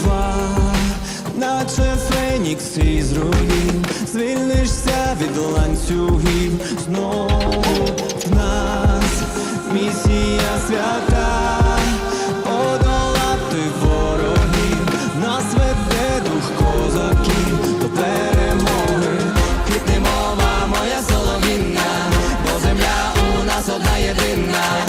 жива, наче фенікс із руїн, звільнишся від ланцюгів. Знову в нас місія свята, подолати ворогів, нас веде дух козаків до перемоги, квітне мова моя соловінна, бо земля у нас одна єдина.